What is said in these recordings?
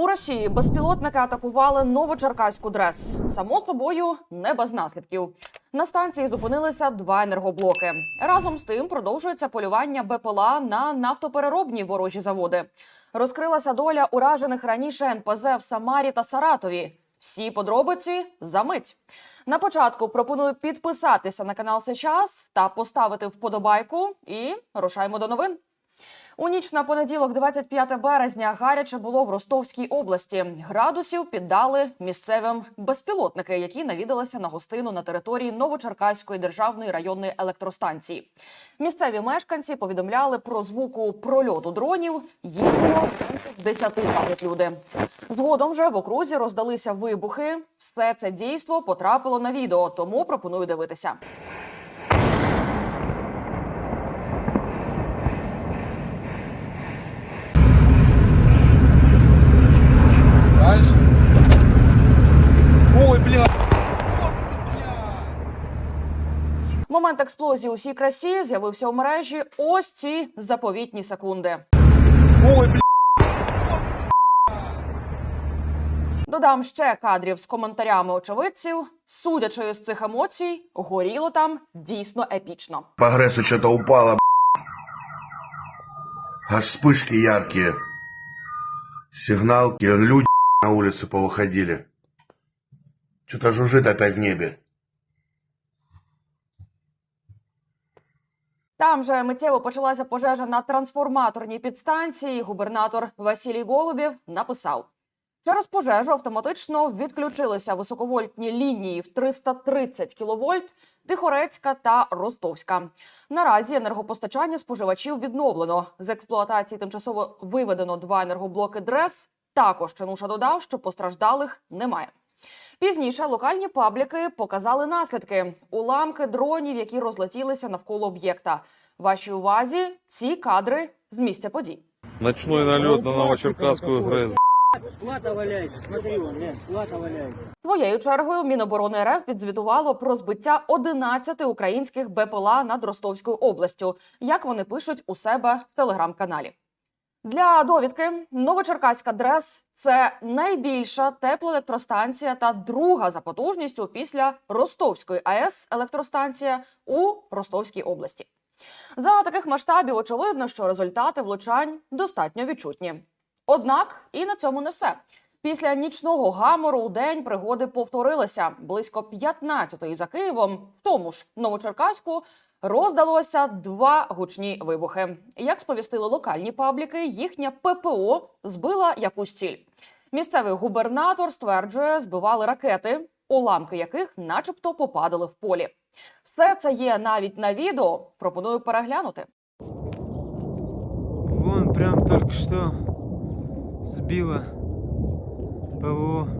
У Росії безпілотники атакували Новочеркаську ДРЕС. Само собою не без наслідків. На станції зупинилися два енергоблоки. Разом з тим продовжується полювання БПЛА на нафтопереробні ворожі заводи. Розкрилася доля уражених раніше НПЗ в Самарі та Саратові. Всі подробиці за мить. На початку пропоную підписатися на канал Сейчас та поставити вподобайку. І рушаємо до новин. У ніч на понеділок, 25 березня, гаряче було в Ростовській області. Градусів піддали місцевим безпілотники, які навідалися на гостину на території Новочеркаської державної районної електростанції. Місцеві мешканці повідомляли про звуку прольоту дронів. Їх було 10 кажуть люди. Згодом же в окрузі роздалися вибухи. Все це дійство потрапило на відео, тому пропоную дивитися. Дальше. Ой, бля. Момент експлозії у всій красі з'явився у мережі. Ось ці заповітні секунди. Ой, бля. Додам ще кадрів з коментарями очевидців. Судячи з цих емоцій, горіло там дійсно епічно. По Грецу что-то упало. Аж вспышки яркие. Сигналки, люди на улице повыходили. Что-то жужжит опять в небе. Там же миттєво почалася пожежа на трансформаторній підстанції. Губернатор Василій Голубів написав. Через пожежу автоматично відключилися високовольтні лінії в 330 кВт Тихорецька та Ростовська. Наразі енергопостачання споживачів відновлено. З експлуатації тимчасово виведено два енергоблоки ДРЕС. Також Чануша додав, що постраждалих немає. Пізніше локальні пабліки показали наслідки уламки дронів, які розлетілися навколо об'єкта. Вашій увазі ці кадри з місця подій. Ночной налет на Новочеркасскую ГРЭС. Плата смотри плата валяется. Своєю чергою Міноборони РФ відзвітувало про збиття 11 українських БПЛА над Ростовською областю, як вони пишуть у себе в телеграм-каналі. Для довідки Новочеркаська ДРЕС це найбільша теплоелектростанція та друга за потужністю після Ростовської АЕС електростанція у Ростовській області. За таких масштабів очевидно, що результати влучань достатньо відчутні. Однак і на цьому не все. Після нічного гамору у день пригоди повторилися. Близько 15-ї за Києвом, в тому ж Новочеркаську, роздалося два гучні вибухи. Як сповістили локальні пабліки, їхня ППО збила якусь ціль. Місцевий губернатор стверджує, збивали ракети, уламки яких, начебто, попадали в полі. Все це є навіть на відео. Пропоную переглянути. Вон прям только что сбила ПВО.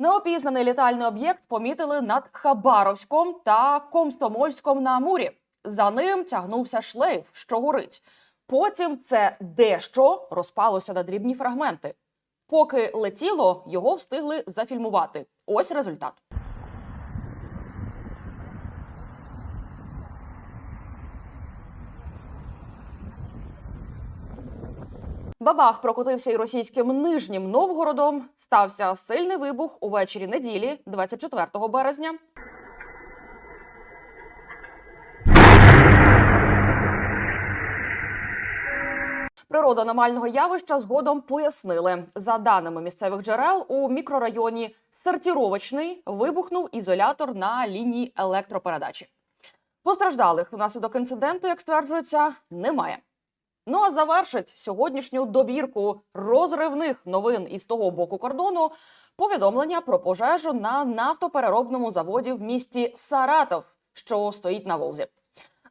Неопізнаний літальний об'єкт помітили над Хабаровськом та Комстомольськом на Амурі. За ним тягнувся шлейф, що горить. Потім це дещо розпалося на дрібні фрагменти. Поки летіло, його встигли зафільмувати. Ось результат. Бабах прокотився і російським нижнім Новгородом. Стався сильний вибух увечері неділі, 24 березня. Природу аномального явища згодом пояснили. За даними місцевих джерел, у мікрорайоні Сортіровочний вибухнув ізолятор на лінії електропередачі. Постраждалих внаслідок інциденту, як стверджується, немає. Ну а завершить сьогоднішню добірку розривних новин із того боку кордону повідомлення про пожежу на нафтопереробному заводі в місті Саратов, що стоїть на Волзі.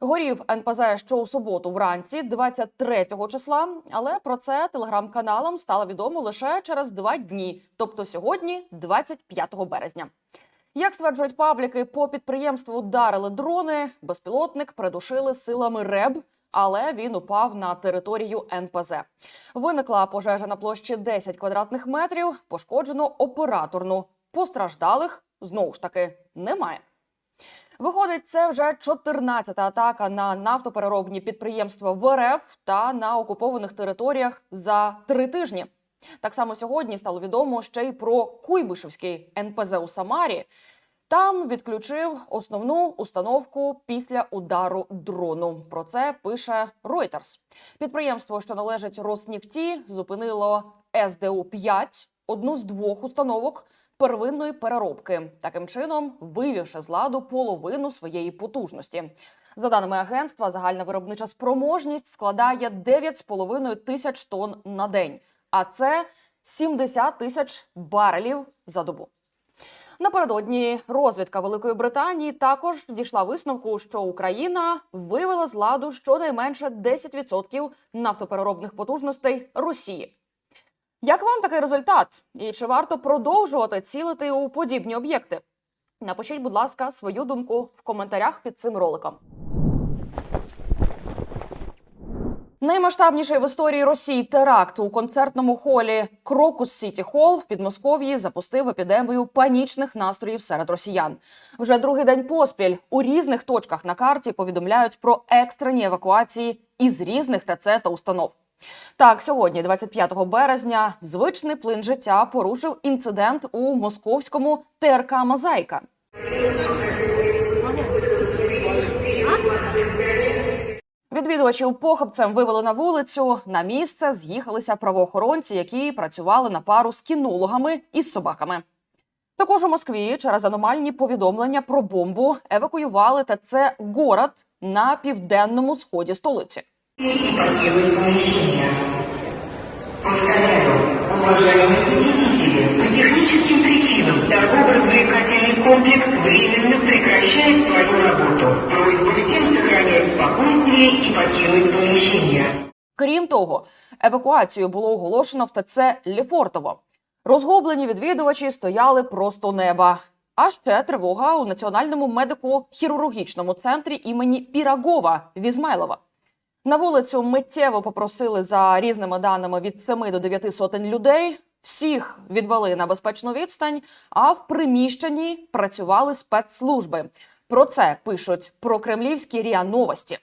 Горів НПЗ що у суботу вранці, 23 числа. Але про це телеграм-каналам стало відомо лише через два дні, тобто сьогодні, 25 березня. Як стверджують пабліки, по підприємству вдарили дрони, безпілотник придушили силами РЕБ, але він упав на територію НПЗ. Виникла пожежа на площі 10 квадратних метрів, пошкоджено операторну. Постраждалих знову ж таки немає. Виходить, це вже 14-та атака на нафтопереробні підприємства в РФ та на окупованих територіях за три тижні. Так само сьогодні стало відомо ще й про Куйбишевський НПЗ у Самарі. Там відключив основну установку після удару дрону. Про це пише Reuters. Підприємство, що належить Роснефті, зупинило СДУ 5 одну з двох установок первинної переробки, таким чином вивівши з ладу половину своєї потужності. За даними агентства, загальна виробнича спроможність складає 9,5 тисяч тонн на день, а це 70 тисяч барелів за добу. Напередодні розвідка Великої Британії також дійшла висновку, що Україна вивела з ладу щонайменше 10% нафтопереробних потужностей Росії. Як вам такий результат? І чи варто продовжувати цілити у подібні об'єкти? Напишіть, будь ласка, свою думку в коментарях під цим роликом. Наймасштабніший в історії Росії теракт у концертному холі Крокус Сіті Холл в Підмосков'ї запустив епідемію панічних настроїв серед росіян. Вже другий день поспіль у різних точках на карті повідомляють про екстрені евакуації із різних ТЦ та установ. Так, сьогодні, 25 березня, звичний плин життя порушив інцидент у московському ТРК Мозаїка. Відвідувачів похопцем вивели на вулицю. На місце з'їхалися правоохоронці, які працювали на пару з кінологами із собаками. Також у Москві через аномальні повідомлення про бомбу евакуювали ТЦ Город на південному сході столиці. Повторяю, уважаемые посетители, по техническим причинам торгово-развлекательный комплекс временно прекращает свою работу. Просьба всем сохранять спокойствие и покинуть помещение. Крім того, евакуацію було оголошено в ТЦ Ліфортово. Розгублені відвідувачі стояли просто неба. А ще тривога у національному медико-хірургічному центрі імені Пірагова в Ізмайлова. На вулицю миттєво попросили за різними даними від 7 до 9 сотень людей. Всіх відвели на безпечну відстань, а в приміщенні працювали спецслужби. Про це пишуть про кремлівські ріа новості.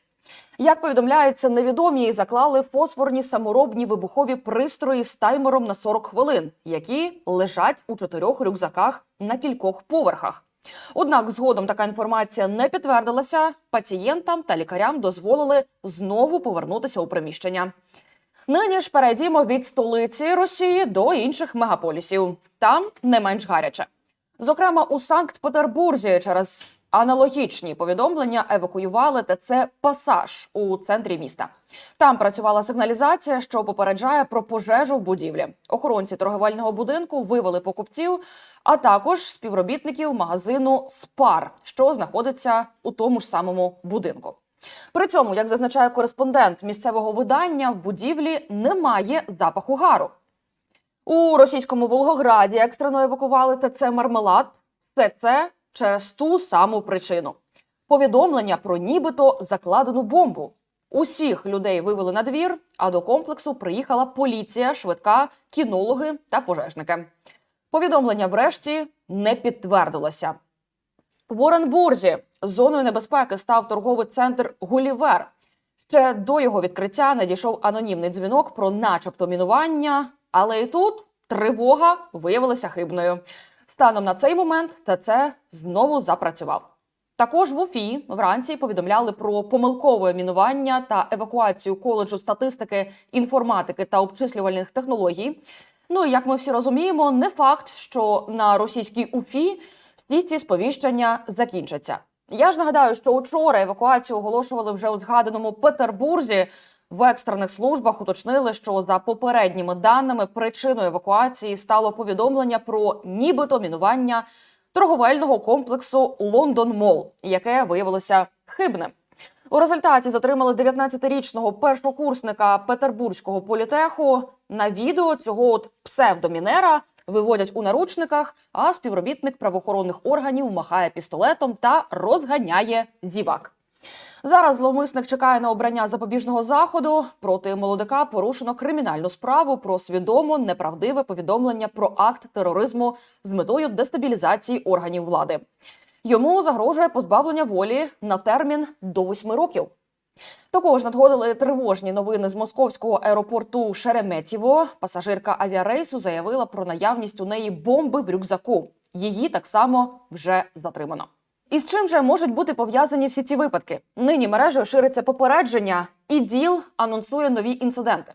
Як повідомляється, невідомі заклали фосфорні саморобні вибухові пристрої з таймером на 40 хвилин, які лежать у чотирьох рюкзаках на кількох поверхах. Однак згодом така інформація не підтвердилася. Пацієнтам та лікарям дозволили знову повернутися у приміщення. Нині ж перейдімо від столиці Росії до інших мегаполісів. Там не менш гаряче. Зокрема, у Санкт-Петербурзі через аналогічні повідомлення евакуювали ТЦ Пасаж у центрі міста. Там працювала сигналізація, що попереджає про пожежу в будівлі. Охоронці торговельного будинку вивели покупців, а також співробітників магазину Спар, що знаходиться у тому ж самому будинку. При цьому, як зазначає кореспондент місцевого видання, в будівлі немає запаху гару. У російському Волгограді екстрено евакували ТЦ Мармелад. Все це через ту саму причину: повідомлення про нібито закладену бомбу. Усіх людей вивели на двір, а до комплексу приїхала поліція, швидка, кінологи та пожежники. Повідомлення врешті не підтвердилося. В Оренбурзі зоною небезпеки став торговий центр Гулівер. Ще до його відкриття надійшов анонімний дзвінок про, начебто, мінування, але і тут тривога виявилася хибною. Станом на цей момент ТЦ знову запрацював. Також в УФІ вранці повідомляли про помилкове мінування та евакуацію коледжу статистики, інформатики та обчислювальних технологій. Ну і як ми всі розуміємо, не факт, що на російській УФІ всі ці сповіщення закінчаться. Я ж нагадаю, що учора евакуацію оголошували вже у згаданому Петербурзі. В екстрених службах уточнили, що за попередніми даними причиною евакуації стало повідомлення про нібито мінування торговельного комплексу Лондон Мол, яке виявилося хибним. У результаті затримали 19-річного першокурсника Петербурзького політеху. На відео цього от псевдомінера виводять у наручниках, а співробітник правоохоронних органів махає пістолетом та розганяє зівак. Зараз зловмисник чекає на обрання запобіжного заходу. Проти молодика порушено кримінальну справу про свідомо неправдиве повідомлення про акт тероризму з метою дестабілізації органів влади. Йому загрожує позбавлення волі на термін до восьми років. Також надходили тривожні новини з московського аеропорту Шереметєво. Пасажирка авіарейсу заявила про наявність у неї бомби в рюкзаку. Її так само вже затримано. І з чим же можуть бути пов'язані всі ці випадки? Нині мережею шириться попередження, і ДІЛ анонсує нові інциденти.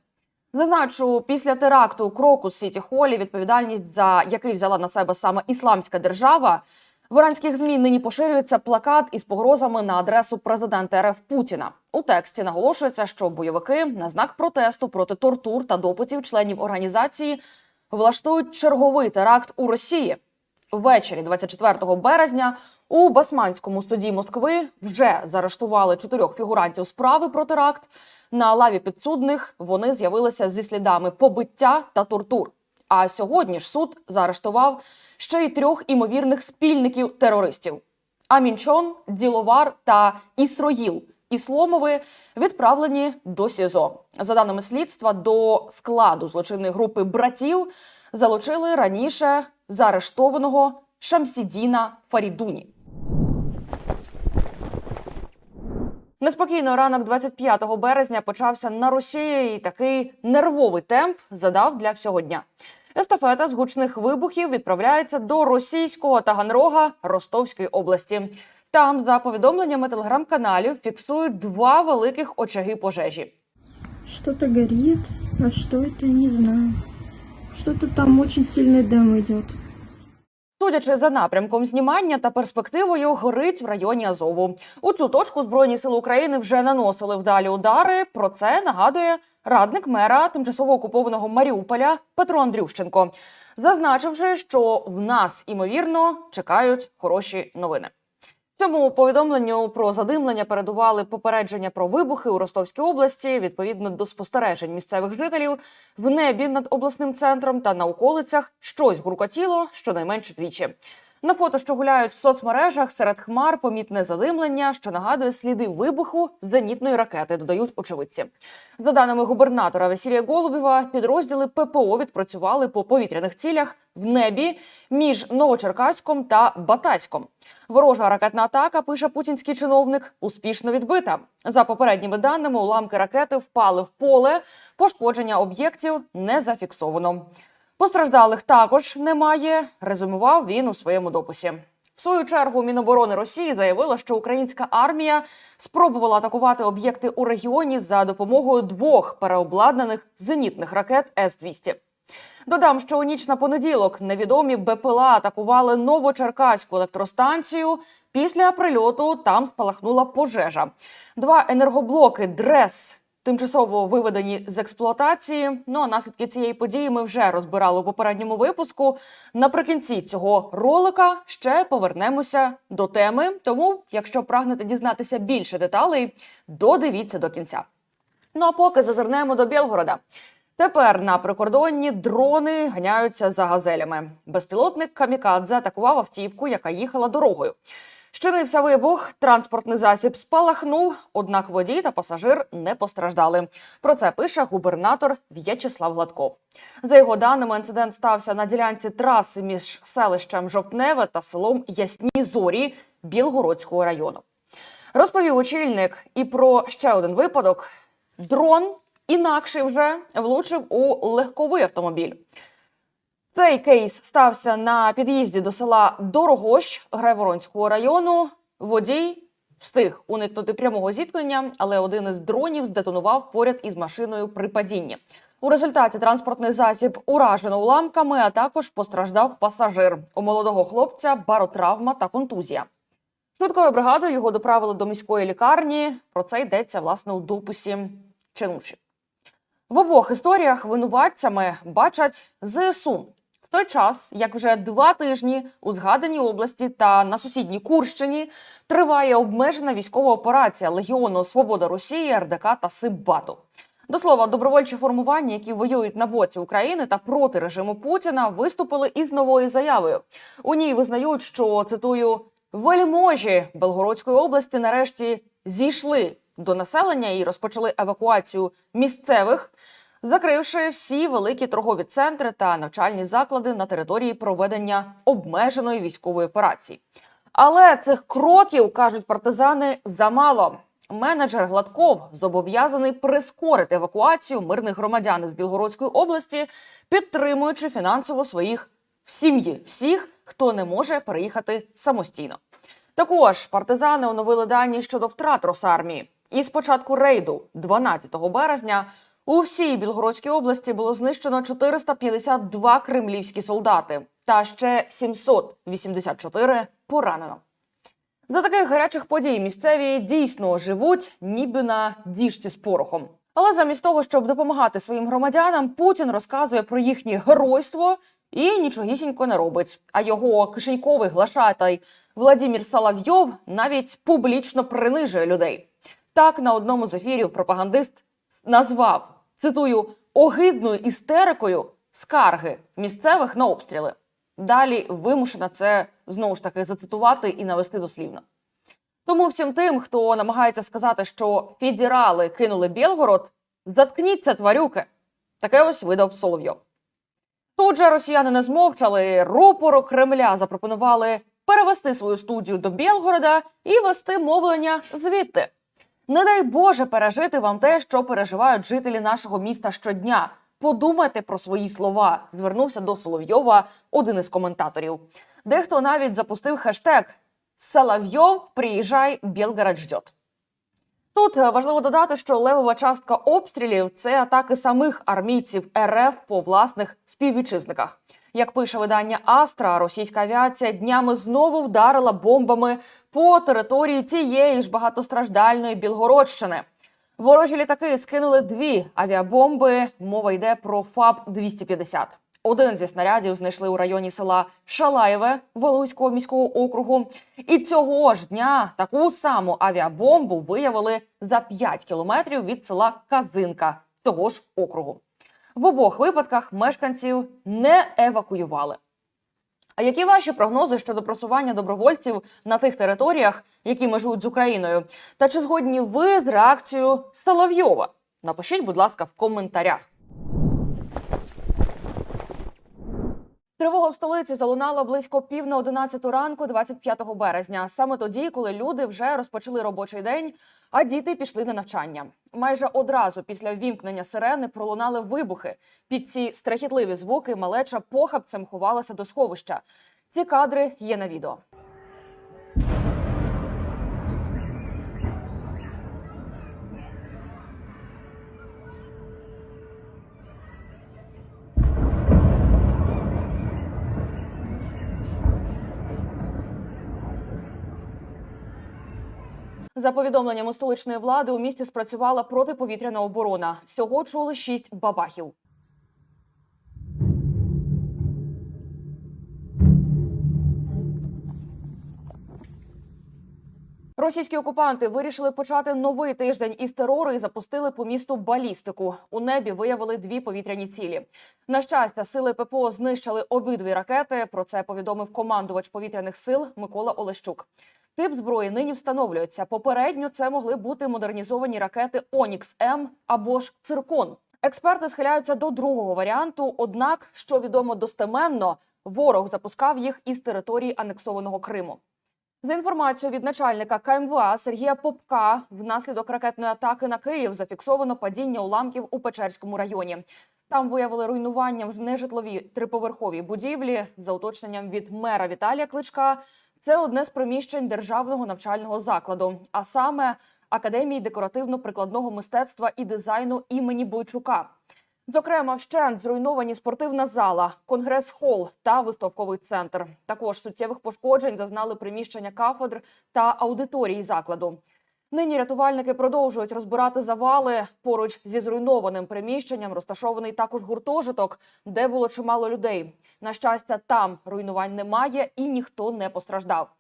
Зазначу, після теракту у Крокус Сіті Холі, відповідальність за який взяла на себе саме ісламська держава, в іранських змі нині поширюється плакат із погрозами на адресу президента РФ Путіна. У тексті наголошується, що бойовики на знак протесту проти тортур та допитів членів організації влаштують черговий теракт у Росії. Ввечері 24 березня у Басманському суді Москви вже заарештували чотирьох фігурантів справи про теракт. На лаві підсудних вони з'явилися зі слідами побиття та тортур. А сьогодні ж суд заарештував ще й трьох імовірних спільників терористів: Амінчон, Діловар та Ісроїл. Ісломови відправлені до СІЗО. За даними слідства, до складу злочинної групи братів залучили раніше заарештованого Шамсідіна Фарідуні. Неспокійно ранок 25 березня почався на Росії, і такий нервовий темп задав для всього дня. Естафета з гучних вибухів відправляється до російського Таганрога Ростовської області. Там, за повідомленнями телеграм-каналів, фіксують два великих очаги пожежі. Что-то горит, а что это, я не знаю. Что-то там очень сильный дым идет. Судячи за напрямком знімання та перспективою, горить в районі Азову. У цю точку збройні сили України вже наносили вдалі удари. Про це нагадує радник мера тимчасово окупованого Маріуполя Петро Андрющенко, зазначивши, що в нас імовірно чекають хороші новини. Цьому повідомленню про задимлення передували попередження про вибухи у Ростовській області відповідно до спостережень місцевих жителів в небі над обласним центром та на околицях щось гуркотіло щонайменше двічі. На фото, що гуляють в соцмережах, серед хмар помітне задимлення, що нагадує сліди вибуху зенітної ракети, додають очевидці. За даними губернатора Василія Голубєва, підрозділи ППО відпрацювали по повітряних цілях в небі між Новочеркаськом та Батайськом. Ворожа ракетна атака, пише путінський чиновник, успішно відбита. За попередніми даними, уламки ракети впали в поле. Пошкодження об'єктів не зафіксовано. Постраждалих також немає. Резюмував він у своєму дописі. В свою чергу Міноборони Росії заявило, що українська армія спробувала атакувати об'єкти у регіоні за допомогою двох переобладнаних зенітних ракет С-200. Додам, що у ніч на понеділок невідомі БПЛА атакували Новочеркаську електростанцію. Після прильоту там спалахнула пожежа. Два енергоблоки ДРЕС тимчасово виведені з експлуатації. Ну а наслідки цієї події ми вже розбирали у попередньому випуску. Наприкінці цього ролика ще повернемося до теми. Тому, якщо прагнете дізнатися більше деталей, додивіться до кінця. Ну а поки зазирнемо до Білгорода. Тепер на прикордонні дрони ганяються за газелями. Безпілотник Камікадзе атакував автівку, яка їхала дорогою. Щинився вибух, транспортний засіб спалахнув, однак водій та пасажир не постраждали. Про це пише губернатор В'ячеслав Гладков. За його даними, інцидент стався на ділянці траси між селищем Жовтневе та селом Ясні Зорі Білгородського району. Розповів очільник і про ще один випадок: дрон інакший вже влучив у легковий автомобіль. Цей кейс стався на під'їзді до села Дорогощ Грайворонського району. Водій встиг уникнути прямого зіткнення, але один із дронів здетонував поряд із машиною при падінні. У результаті транспортний засіб уражено уламками, а також постраждав пасажир. У молодого хлопця баротравма та контузія. Швидкою бригадою його доправили до міської лікарні. Про це йдеться власне у дописі Чинучі. В обох історіях винуватцями бачать ЗСУ. Той час, як вже два тижні у згаданій області та на сусідній Курщині триває обмежена військова операція Легіону Свобода Росії, РДК та Сиббату. До слова, добровольчі формування, які воюють на боці України та проти режиму Путіна, виступили із новою заявою. У ній визнають, що цитую вельможі Белгородської області нарешті зійшли до населення і розпочали евакуацію місцевих, закривши всі великі торгові центри та навчальні заклади на території проведення обмеженої військової операції. Але цих кроків кажуть партизани замало. Менеджер Гладков зобов'язаний прискорити евакуацію мирних громадян із Білгородської області, підтримуючи фінансово своїх сім'ї всіх, хто не може переїхати самостійно. Також партизани оновили дані щодо втрат Росармії. І з початку рейду, 12 березня, у всій Білгородській області було знищено 452 кремлівські солдати та ще 784 поранено. За таких гарячих подій місцеві дійсно живуть ніби на діжці з порохом. Але замість того, щоб допомагати своїм громадянам, Путін розказує про їхнє геройство і нічогісінько не робить. А його кишеньковий глашатай Владімір Соловйов навіть публічно принижує людей. Так на одному з ефірів пропагандист назвав цитую огидною істерикою скарги місцевих на обстріли. Далі вимушена це знову ж таки зацитувати і навести дослівно. Тому всім тим, хто намагається сказати, що федерали кинули Білгород, заткніться, тварюки. Таке ось видав Соловйов. Тут же росіяни не змовчали. Рупору Кремля запропонували перевести свою студію до Білгорода і вести мовлення звідти. Не дай Боже пережити вам те, що переживають жителі нашого міста щодня. Подумайте про свої слова. Звернувся до Соловйова один із коментаторів. Дехто навіть запустив хештег Соловйов, приїжджай, Білгород ждет. Тут е, важливо додати, що левова частка обстрілів це атаки самих армійців РФ по власних співвітчизниках. Як пише видання Астра, російська авіація днями знову вдарила бомбами по території цієї ж багатостраждальної Білгородщини. Ворожі літаки скинули дві авіабомби. Мова йде про ФАБ 250 Один зі снарядів знайшли у районі села Шалаєве Волуського міського округу. І цього ж дня таку саму авіабомбу виявили за 5 кілометрів від села Казинка цього ж округу. В обох випадках мешканців не евакуювали. А які ваші прогнози щодо просування добровольців на тих територіях, які межують з Україною? Та чи згодні ви з реакцією Соловйова? Напишіть, будь ласка, в коментарях. Тривога в столиці залунала близько пів на 11 ранку, 25 березня. Саме тоді, коли люди вже розпочали робочий день, а діти пішли на навчання. Майже одразу після ввімкнення сирени пролунали вибухи. Під ці страхітливі звуки малеча похабцем ховалася до сховища. Ці кадри є на відео. За повідомленнями столичної влади, у місті спрацювала протиповітряна оборона. Всього чули шість бабахів. Російські окупанти вирішили почати новий тиждень із терору і запустили по місту балістику. У небі виявили дві повітряні цілі. На щастя, сили ППО знищили обидві ракети. Про це повідомив командувач повітряних сил Микола Олещук. Тип зброї нині встановлюється. Попередньо це могли бути модернізовані ракети Онікс М або ж Циркон. Експерти схиляються до другого варіанту. Однак, що відомо достеменно, ворог запускав їх із території анексованого Криму. За інформацією від начальника КМВА Сергія Попка, внаслідок ракетної атаки на Київ зафіксовано падіння уламків у Печерському районі. Там виявили руйнування в нежитловій триповерховій будівлі. За уточненням від мера Віталія Кличка, це одне з приміщень державного навчального закладу, а саме Академії декоративно-прикладного мистецтва і дизайну імені Бойчука. Зокрема, вщент зруйновані спортивна зала, конгрес-хол та виставковий центр. Також суттєвих пошкоджень зазнали приміщення кафедр та аудиторії закладу. Нині рятувальники продовжують розбирати завали. Поруч зі зруйнованим приміщенням розташований також гуртожиток, де було чимало людей. На щастя, там руйнувань немає і ніхто не постраждав.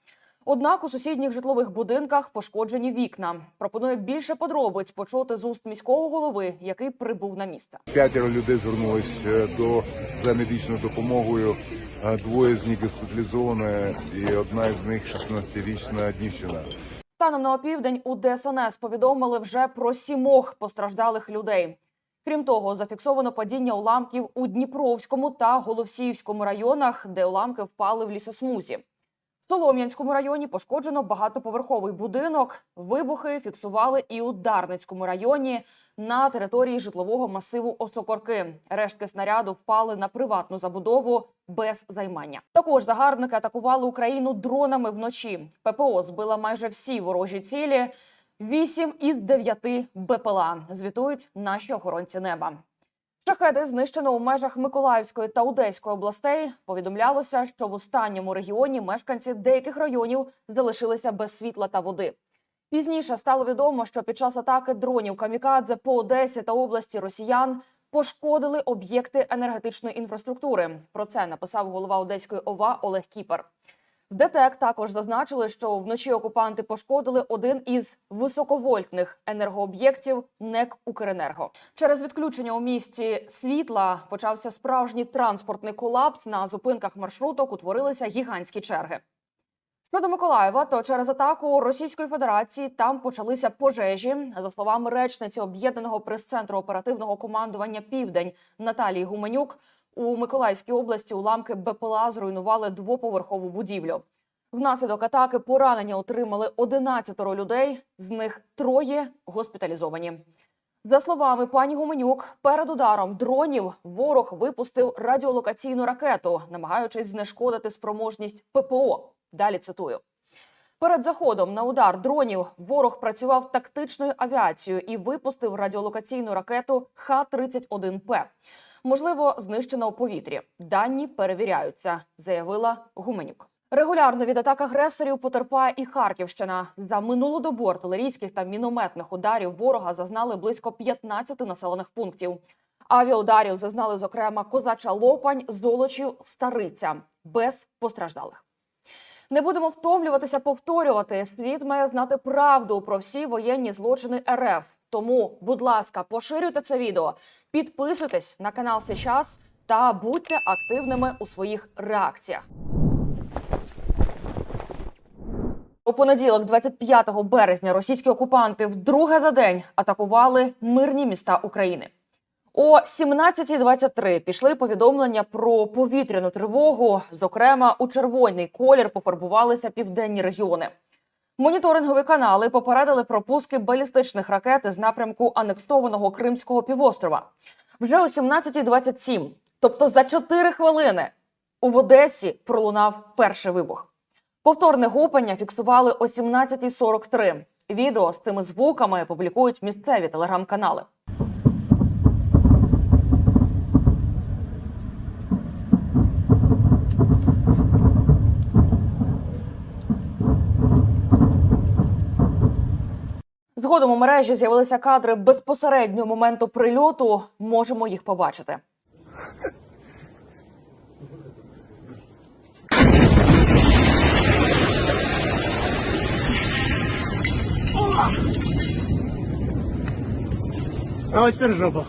Однак у сусідніх житлових будинках пошкоджені вікна. Пропоную більше подробиць почути з уст міського голови, який прибув на місце. П'ятеро людей звернулись е, до за медичною допомогою. Е, Двоє з них госпіталізовані, і одна з них 16-річна дівчина. Станом на опівдень у ДСНС повідомили вже про сімох постраждалих людей. Крім того, зафіксовано падіння уламків у Дніпровському та Голосіївському районах, де уламки впали в лісосмузі. В Солом'янському районі пошкоджено багатоповерховий будинок. Вибухи фіксували і у Дарницькому районі на території житлового масиву Осокорки. Рештки снаряду впали на приватну забудову без займання. Також загарбники атакували Україну дронами вночі. ППО збила майже всі ворожі цілі. Вісім із дев'яти БПЛА звітують наші охоронці неба. Шахеди знищено у межах Миколаївської та Одеської областей. Повідомлялося, що в останньому регіоні мешканці деяких районів залишилися без світла та води. Пізніше стало відомо, що під час атаки дронів камікадзе по Одесі та області росіян пошкодили об'єкти енергетичної інфраструктури. Про це написав голова Одеської ОВА Олег Кіпер. В ДТЕК також зазначили, що вночі окупанти пошкодили один із високовольтних енергооб'єктів НЕК Укренерго. Через відключення у місті світла почався справжній транспортний колапс. На зупинках маршруток утворилися гігантські черги. Щодо Миколаєва, то через атаку Російської Федерації там почалися пожежі. За словами речниці об'єднаного прес-центру оперативного командування Південь Наталії Гуменюк, у Миколаївській області уламки БПЛА зруйнували двоповерхову будівлю. Внаслідок атаки поранення отримали 11 людей, з них троє госпіталізовані. За словами пані Гуменюк, перед ударом дронів ворог випустив радіолокаційну ракету, намагаючись знешкодити спроможність ППО. Далі цитую. Перед заходом на удар дронів ворог працював тактичною авіацією і випустив радіолокаційну ракету Х-31П. Можливо, знищена у повітрі. Дані перевіряються, заявила Гуменюк. Регулярно від атак агресорів потерпає і Харківщина. За минулу добу артилерійських та мінометних ударів ворога зазнали близько 15 населених пунктів. Авіаударів зазнали, зокрема, Козача Лопань, Золочів, Стариця без постраждалих. Не будемо втомлюватися повторювати. Світ має знати правду про всі воєнні злочини РФ. Тому, будь ласка, поширюйте це відео, підписуйтесь на канал Сейчас та будьте активними у своїх реакціях. У понеділок, 25 березня, російські окупанти вдруге за день атакували мирні міста України. О 17.23 пішли повідомлення про повітряну тривогу. Зокрема, у червоний колір пофарбувалися південні регіони. Моніторингові канали попередили про пуски балістичних ракет з напрямку анексованого Кримського півострова. Вже о 17.27, тобто за 4 хвилини, у Одесі пролунав перший вибух. Повторне гупання фіксували о 17.43. Відео з цими звуками публікують місцеві телеграм-канали. Згодом у мережі з'явилися кадри безпосереднього моменту прильоту. Можемо їх побачити. А ось тепер жопа.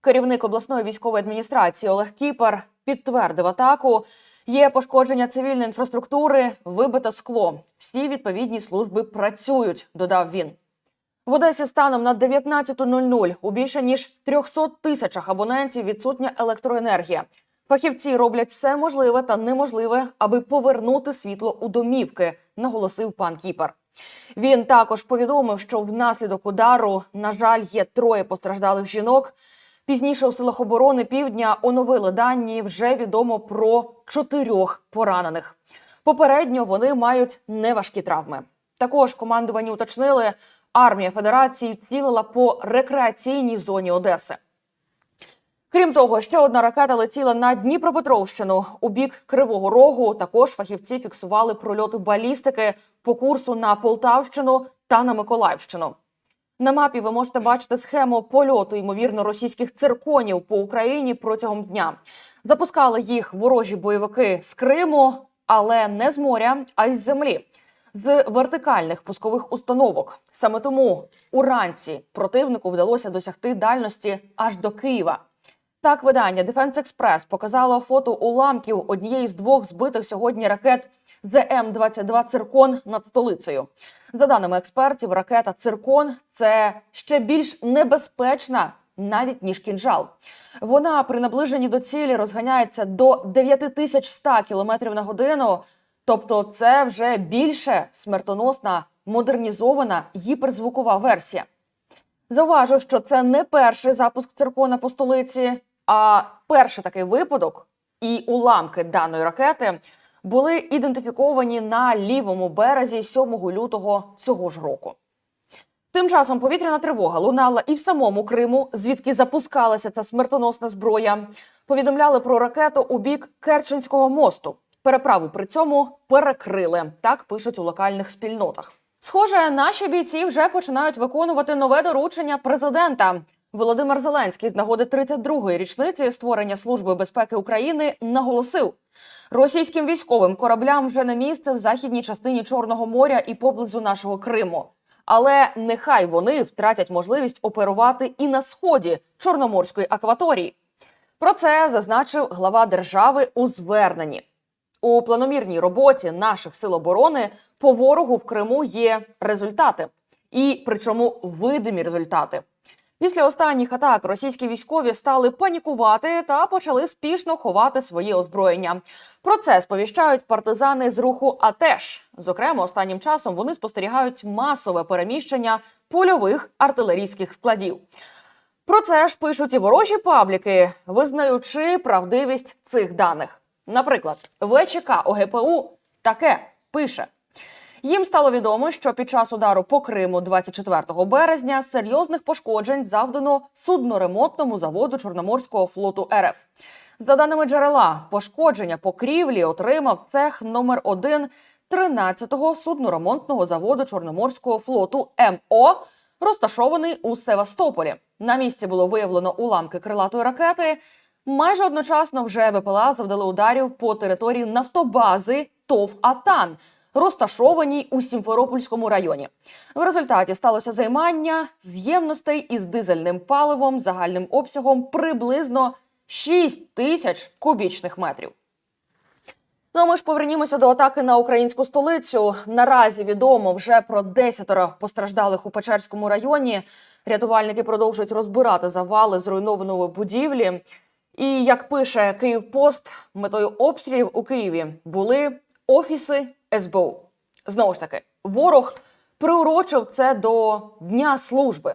Керівник обласної військової адміністрації Олег Кіпер підтвердив атаку. Є пошкодження цивільної інфраструктури, вибите скло. Всі відповідні служби працюють, додав він. В Одесі станом на 19.00 у більше ніж 300 тисячах абонентів відсутня електроенергія. Фахівці роблять все можливе та неможливе, аби повернути світло у домівки, наголосив пан Кіпер. Він також повідомив, що внаслідок удару, на жаль, є троє постраждалих жінок. Пізніше у силах оборони Півдня оновили дані. Вже відомо про чотирьох поранених. Попередньо вони мають неважкі травми. Також командувані уточнили, армія Федерації цілила по рекреаційній зоні Одеси. Крім того, ще одна ракета летіла на Дніпропетровщину у бік Кривого Рогу. Також фахівці фіксували прольоти балістики по курсу на Полтавщину та на Миколаївщину. На мапі ви можете бачити схему польоту ймовірно російських цирконів по Україні протягом дня. Запускали їх ворожі бойовики з Криму, але не з моря, а й з землі. З вертикальних пускових установок саме тому уранці противнику вдалося досягти дальності аж до Києва. Так, видання Defense Express показало фото уламків однієї з двох збитих сьогодні ракет ЗМ-22 «Циркон» над столицею. За даними експертів, ракета «Циркон» – це ще більш небезпечна навіть ніж кінжал. Вона при наближенні до цілі розганяється до 9100 км на годину. Тобто, це вже більше смертоносна модернізована гіперзвукова версія. Зауважу, що це не перший запуск циркона по столиці, а перший такий випадок, і уламки даної ракети були ідентифіковані на лівому березі 7 лютого цього ж року. Тим часом повітряна тривога лунала і в самому Криму, звідки запускалася ця смертоносна зброя. Повідомляли про ракету у бік Керченського мосту. Переправу при цьому перекрили. Так пишуть у локальних спільнотах. Схоже, наші бійці вже починають виконувати нове доручення президента. Володимир Зеленський з нагоди 32-ї річниці створення Служби безпеки України наголосив: російським військовим кораблям вже на місце в західній частині Чорного моря і поблизу нашого Криму. Але нехай вони втратять можливість оперувати і на сході Чорноморської акваторії. Про це зазначив глава держави у зверненні. У планомірній роботі наших сил оборони по ворогу в Криму є результати, і причому видимі результати. Після останніх атак російські військові стали панікувати та почали спішно ховати своє озброєння. Про це сповіщають партизани з руху АТЕШ. Зокрема, останнім часом вони спостерігають масове переміщення польових артилерійських складів. Про це ж пишуть і ворожі пабліки, визнаючи правдивість цих даних. Наприклад, ВЧК ОГПУ таке пише. Їм стало відомо, що під час удару по Криму 24 березня серйозних пошкоджень завдано судноремонтному заводу Чорноморського флоту РФ. За даними джерела, пошкодження покрівлі отримав цех номер 1 13-го судноремонтного заводу Чорноморського флоту МО, розташований у Севастополі. На місці було виявлено уламки крилатої ракети. Майже одночасно вже БПЛА завдали ударів по території нафтобази ТОВ Атан, розташованій у Сімферопольському районі. В результаті сталося займання з'ємностей із дизельним паливом загальним обсягом приблизно 6 тисяч кубічних метрів. Ну а ми ж повернімося до атаки на українську столицю. Наразі відомо вже про десятеро постраждалих у Печерському районі. Рятувальники продовжують розбирати завали зруйнованої будівлі. І як пише Київпост, метою обстрілів у Києві були офіси СБУ. Знову ж таки, ворог приурочив це до Дня служби.